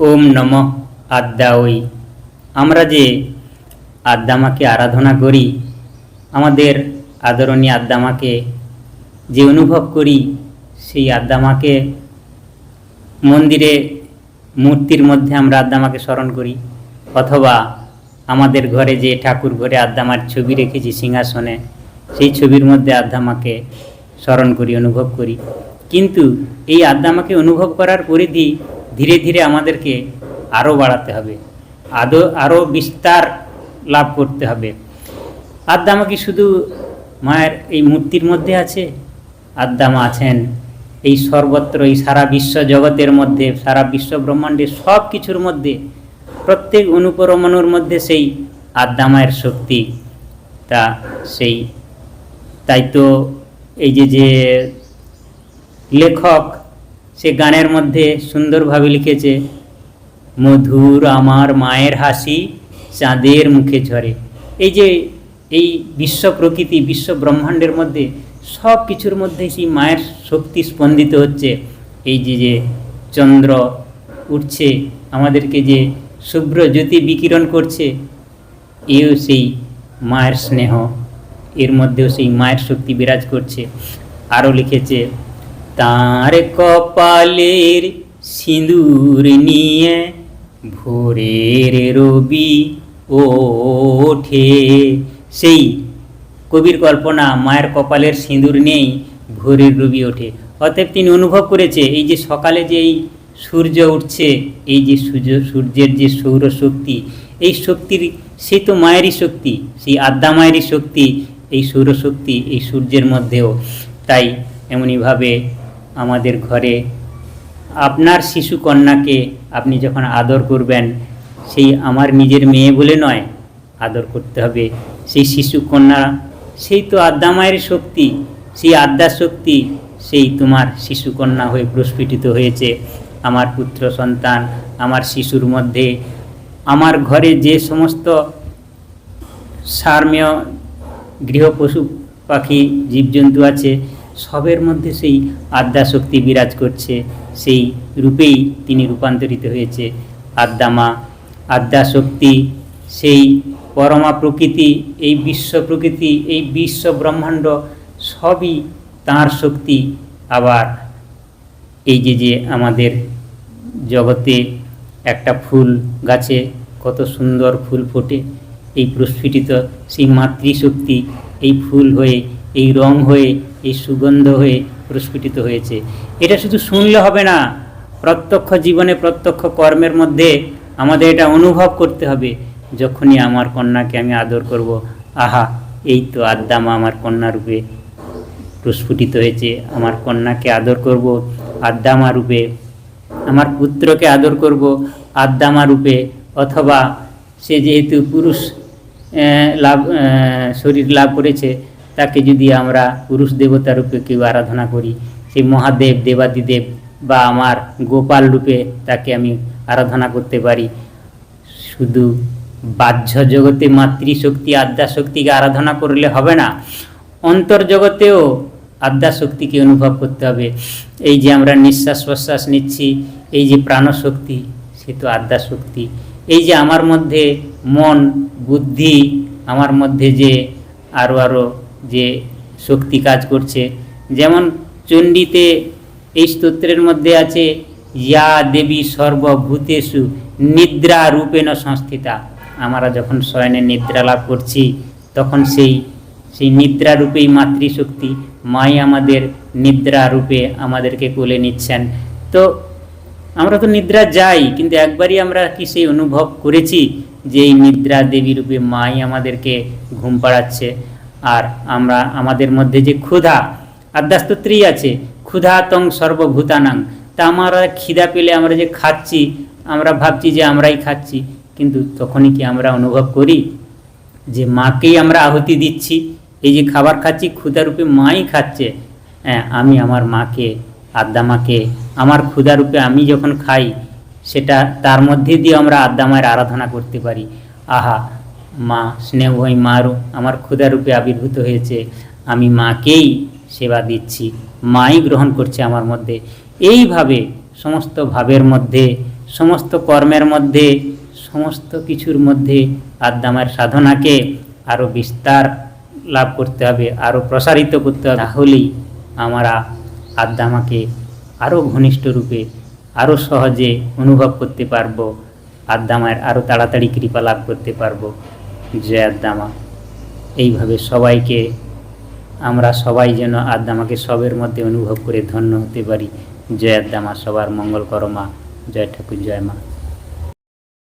ওম নম আদ্যা ওই আমরা যে আদ্দামাকে আরাধনা করি, আমাদের আদরণীয় আদ্দামাকে যে অনুভব করি, সেই আদ্দামাকে মন্দিরে মূর্তির মধ্যে আমরা আদ্দামাকে স্মরণ করি, অথবা আমাদের ঘরে যে ঠাকুর ঘরে আদ্দামার ছবি রেখেছি সিংহাসনে, সেই ছবির মধ্যে আদ্দামাকে স্মরণ করি, অনুভব করি। কিন্তু এই আদ্দামাকে অনুভব করার পরিধি ধীরে ধীরে আমাদেরকে আরও বাড়াতে হবে, আদৌ আরও বিস্তার লাভ করতে হবে। আদ্দামা কি শুধু মায়ের এই মূর্তির মধ্যে আছে, আদ্দামা আছেন। এই সর্বত্র, এই সারা বিশ্ব জগতের মধ্যে, সারা বিশ্ব ব্রহ্মাণ্ডের সব কিছুর মধ্যে, প্রত্যেক অনুপরমাণুর মধ্যে সেই আদ্দামায়ের শক্তি, তা সেই, তাই তো এই যে যে লেখক সে গানের মধ্যে সুন্দরভাবে লিখেছে, মধুর আমার মায়ের হাসি চাঁদের মুখে ঝরে। এই যে, এই বিশ্ব প্রকৃতি, বিশ্ব ব্রহ্মাণ্ডের মধ্যে সব কিছুর মধ্যে সেই মায়ের শক্তি স্পন্দিত হচ্ছে। এই যে যে চন্দ্র উঠছে, আমাদেরকে যে শুভ্র জ্যোতি বিকিরণ করছে, এও সেই মায়ের স্নেহ, এর মধ্যেও সেই মায়ের শক্তি বিরাজ করছে। আরও লিখেছে তার কপালের সিঁদুর নিয়ে ভোরের রবি ওঠে। সেই কবির কল্পনা, মায়ের কপালের সিঁদুর নেই ভোরের রবি ওঠে। অতএব তিনি অনুভব করেছে, এই যে সকালে যে এই সূর্য উঠছে, এই যে সূর্য, সূর্যের যে সৌরশক্তি এই শক্তির, সে তো মায়েরই শক্তি, সেই আদ্যা মায়েরই শক্তি, এই সৌরশক্তি এই সূর্যের মধ্যেও। তাই এমনইভাবে আমাদের ঘরে। আপনার শিশু কন্যাকে আপনি যখন আদর করবেন, সেই আমার নিজের মেয়ে বলে নয়, আদর করতে হবে। সেই শিশু কন্যা, সেই তো আদ্যা মায়ের শক্তি, সেই আদ্যা শক্তি, সেই তোমার শিশু কন্যা হয়ে প্রস্ফুটিত হয়েছে। আমার পুত্র সন্তান, আমার শিশুর মধ্যে, আমার ঘরে যে সমস্ত সারমেয় গৃহ পশু পাখি, জীবজন্তু আছে সবের মধ্যে সেই আদ্যা শক্তি বিরাজ করছে, সেই রূপেই তিনি রূপান্তরিত হয়েছে। আদ্যামা আদ্যা শক্তি সেই পরমা প্রকৃতি, এই বিশ্ব প্রকৃতি, এই বিশ্ব ব্রহ্মাণ্ড, সবই তাঁর শক্তি। আবার এই যে যে আমাদের জগতে একটা ফুল গাছে কত সুন্দর ফুল ফোটে, এই প্রস্ফুটিত সেই মাতৃশক্তি, এই ফুল হয়ে, এই রং হয়ে এই সুগন্ধ হয়ে প্রস্ফুটিত হয়েছে। এটা শুধু শুনলে হবে না, প্রত্যক্ষ জীবনে প্রত্যক্ষ কর্মের মধ্যে আমাদের এটা অনুভব করতে হবে। যখনই আমার কন্যাকে আমি আদর করব, আহা, এই তো আদ্দামা আমার কন্যা রূপে প্রস্ফুটিত হয়েছে। আমার কন্যাকে আদর করব আদ্দামা রূপে। আমার পুত্রকে আদর করব আদ্দামা রূপে। অথবা সে যেহেতু পুরুষ লাভ শরীর লাভ করেছে তাকে যদি আমরা পুরুষ দেবতা রূপে কেউ আরাধনা করি, সেই মহাদেব, দেবাদিদেব বা আমার গোপাল রূপে তাকে আমি আরাধনা করতে পারি। শুধু বাহ্য জগতে মাতৃশক্তি আদ্যা শক্তিকে আরাধনা করলে হবে না অন্তর্জগতেও আদ্যা শক্তিকে অনুভব করতে হবে। এই যে আমরা নিঃশ্বাস প্রশ্বাস নিচ্ছি, এই যে প্রাণশক্তি, সে তো আদ্যা শক্তি এই যে আমার মধ্যে মন, বুদ্ধি, আমার মধ্যে যে আরও আরও যে শক্তি কাজ করছে। যেমন চণ্ডীতে এই স্তোত্রের মধ্যে আছে, ইয়া দেবী সর্বভূতেষু নিদ্রা রূপেণ সংস্থিতা। আমরা যখন শয়নে নিদ্রা লাভ করছি, তখন সেই সেই নিদ্রা রূপেই মাতৃশক্তি, মাই আমাদের নিদ্রা রূপে আমাদেরকে কোলে নিচ্ছেন। তো আমরা তো নিদ্রা যাই, কিন্তু একবারই আমরা কি সেই অনুভব করেছি যে এই নিদ্রা দেবী রূপে মাই আমাদেরকে ঘুম পাড়াচ্ছে? আর আমরা আমাদের মধ্যে যে ক্ষুধা আদ্যাস্তোত্রেই আছে ক্ষুধাতং সর্বভূতানাং। তা আমরা খিদা পেলে আমরা যে খাচ্ছি, আমরা ভাবছি যে আমরাই খাচ্ছি, কিন্তু তখনই কি আমরা অনুভব করি যে মাকেই আমরা আহুতি দিচ্ছি, এই যে খাবার খাচ্ছি, ক্ষুধারূপে মাই খাচ্ছে। হ্যাঁ আমি আমার মাকে আদ্যা মাকে আমার ক্ষুধারূপে আমি যখন খাই, সেটা তার মধ্যে দিয়ে আমরা আদ্যা মায়ের আরাধনা করতে পারি। আহা মা স্নেহই মারও আমার ক্ষুধারূপে আবির্ভূত হয়েছে। আমি মাকেই সেবা দিচ্ছি, মাই গ্রহণ করছে আমার মধ্যে। এইভাবে সমস্ত ভাবের মধ্যে, সমস্ত কর্মের মধ্যে, সমস্ত কিছুর মধ্যে আদ্দামার সাধনাকে আরও বিস্তার লাভ করতে হবে আরও প্রসারিত করতে হবে। তাহলেই আমরা আদ্দামাকে আরও ঘনিষ্ঠ রূপে আরও সহজে অনুভব করতে পারব, আদ্দামার আরও তাড়াতাড়ি কৃপা লাভ করতে পারব। জয় আদ্দামা। এইভাবে সবাইকে, আমরা সবাই যেন আদ্দামাকে সবের মধ্যে অনুভব করে ধন্য হতে পারি। জয় আদ্দামা, সবার মঙ্গল করমা জয় ঠাকুর, জয় মা।